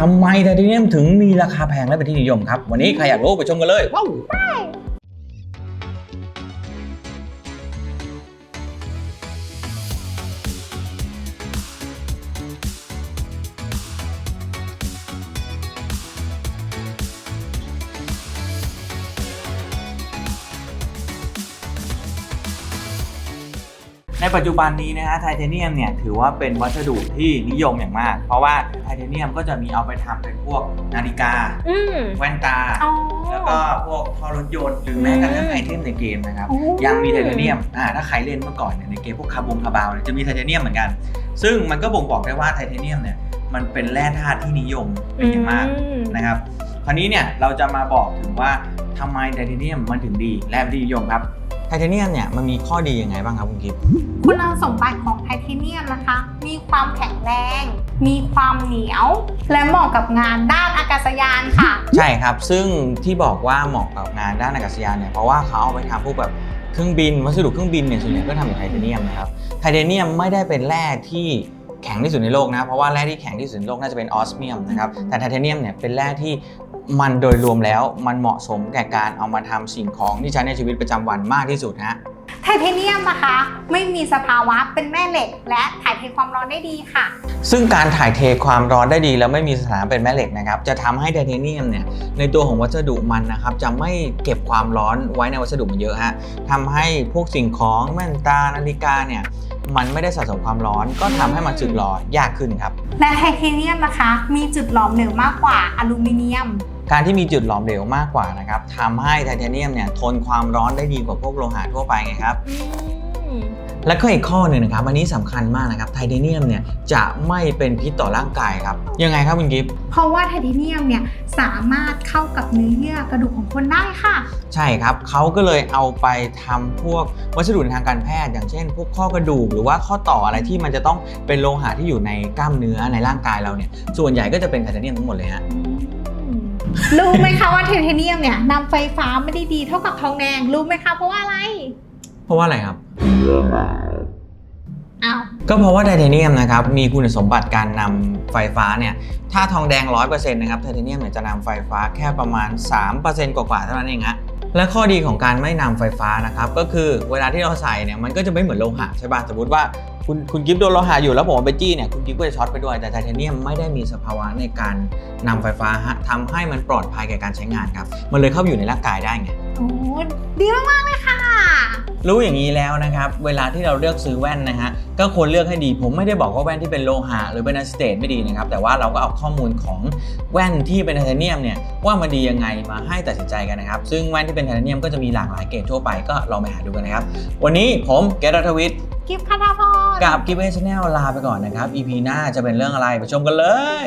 ทำไมไทเทเนียมถึงมีราคาแพงและเป็นที่นิยมครับ วันนี้ใครอยากรู้ไปชมกันเลยว้าว ในปัจจุบันนี้นะฮะไทเทเนียมเนี่ยถือว่าเป็นวัสดุที่นิยมอย่างมาก เพราะว่าไทเทเนียมก็จะมีเอาไปทำเป็นพวกนาฬิกา อืม แว่นตา อ๋อ แล้วก็พวกท่อรถยนต์หรือแม้กระทั่งอืม ไอเทมในเกมนะครับ โอ้ยังมีไทเทเนียมอ่าถ้าใครเล่นเมื่อก่อนเนี่ยในเกมพวกคาบงคาบาวเนี่ยจะมีไทเทเนียมเหมือนกัน ซึ่งมันก็บ่งบอกได้ว่าไทเทเนียมเนี่ยมันเป็นแร่ธาตุที่นิยมเป็นอย่างมากอืม นะครับ คราวนี้เนี่ยเราจะมาบอกถึงว่าทำไมไทเทเนียมมันถึงดีและเป็นที่นิยมครับ ไทเทเนียมเนี่ยมันมีข้อดียังไงบ้างครับคุณกิฟต์คุณสมบัติของไทเทเนียมนะคะ มีความแข็งแรง มีความเหนียว และเหมาะกับงานด้านอากาศยานค่ะ ใช่ครับ ซึ่งที่บอกว่าเหมาะกับงานด้านอากาศยานเนี่ยเพราะว่าเขาเอาไปทำพวกแบบเครื่องบินวัสดุเครื่องบินเนี่ยส่วนใหญ่ก็ทำจากไทเทเนียมนะครับไทเทเนียมไม่ได้เป็นแร่ที่แข็งที่สุดในโลกนะ เพราะว่าแร่ที่แข็งที่สุดในโลกน่าจะเป็นออสเมียมนะครับ แต่ไทเทเนียมเนี่ยเป็นแร่ที่มันโดยรวมแล้วมันเหมาะสมแก่การเอามาทำสิ่งของที่ใช้ในชีวิตประจำวันมากที่สุดฮะ ไทเทเนียมนะคะไม่มีสภาวะเป็นแม่เหล็ก และถ่ายเทความร้อนได้ดีค่ะ ซึ่งการถ่ายเทความร้อนได้ดี แล้วไม่มีสถานะเป็นแม่เหล็กนะครับจะทำให้ไทเทเนียมเนี่ยในตัวของวัสดุมันนะครับจะไม่เก็บความร้อนไว้ในวัสดุมันเยอะฮะทำให้พวกสิ่งของแว่นตานาฬิกาเนี่ยมันไม่ได้สะสมความร้อน ก็ทำให้มันสึกหรอยากขึ้นครับ และไทเทเนียมนะคะ มีจุดหลอมเหลวมากกว่าอลูมิเนียม การที่มีจุดหลอมเหลวมากกว่านะครับทำให้ไทเทเนียมเนี่ยทนความร้อนได้ดีกว่าพวกโลหะทั่วไปไงครับ และก็อีกข้อหนึ่งนะครับอันนี้สำคัญมากนะครับไทเทเนียมเนี่ยจะไม่เป็นพิษต่อร่างกายครับยังไงครับคุณกิฟต์เพราะว่าไทเทเนียมเนี่ยสามารถเข้ากับเนื้อเยื่อกระดูกของคนได้ค่ะ ใช่ครับเขาก็เลยเอาไปทำพวกวัสดุทางการแพทย์ อย่างเช่น พวกข้อกระดูกหรือว่าข้อต่ออะไรที่มันจะต้องเป็นโลหะที่อยู่ในกล้ามเนื้อในร่างกายเราเนี่ยส่วนใหญ่ก็จะเป็นไทเทเนียมทั้งหมดเลยฮะรู้ไหมคะว่าไทเทเนียมเนี่ยนำไฟฟ้าไม่ได้ดีเท่ากับทองแดงรู้ไหมคะเพราะว่าอะไร เพราะว่าอะไรครับ อ้าวก็เพราะว่าไทเทเนียมนะครับมีคุณสมบัติการนำไฟฟ้าเนี่ยถ้าทองแดง 100%นะครับไทเทเนียมเนี่ยจะนำไฟฟ้าแค่ประมาณ 3%กว่าๆเท่านั้นเองฮะและข้อดีของการไม่นำไฟฟ้านะครับก็คือเวลาที่เราใส่เนี่ยมันก็จะไม่เหมือนโลหะใช่ป่ะสมมติว่าคุณคุณกิฟต์โดนโลหะอยู่แล้วผมเอาไปจี้เนี่ยคุณกิฟต์ก็จะช็อตไปด้วยแต่ไทเทเนียมไม่ได้มีสภาวะในการนำไฟฟ้าฮะทำให้มันปลอดภัยแก่การใช้งานครับมันเลยเข้าไปอยู่ในร่างกายได้ไง โอ้ดีมากๆเลยค่ะ รู้อย่างนี้แล้วนะครับ เวลาที่เราเลือกซื้อแว่นนะฮะ ก็ควรเลือกให้ดี ผมไม่ได้บอกว่าแว่นที่เป็นโลหะหรือเป็นอะซิเตตไม่ดีนะครับ แต่ว่าเราก็เอาข้อมูลของแว่นที่เป็นไทเทเนียมเนี่ยว่ามันดียังไงมาให้ตัดสินใจกันนะครับ ซึ่งแว่นที่เป็นไทเทเนียมก็จะมีหลากหลายเกรดทั่วไปก็ลองไปหาดูกันนะครับ วันนี้ผมเกรทรัฐวิทย์กิฟต์คาทาพรกับกิฟต์เอชแนลลาไปก่อนนะครับ EP หน้าจะเป็นเรื่องอะไรไปชมกันเลย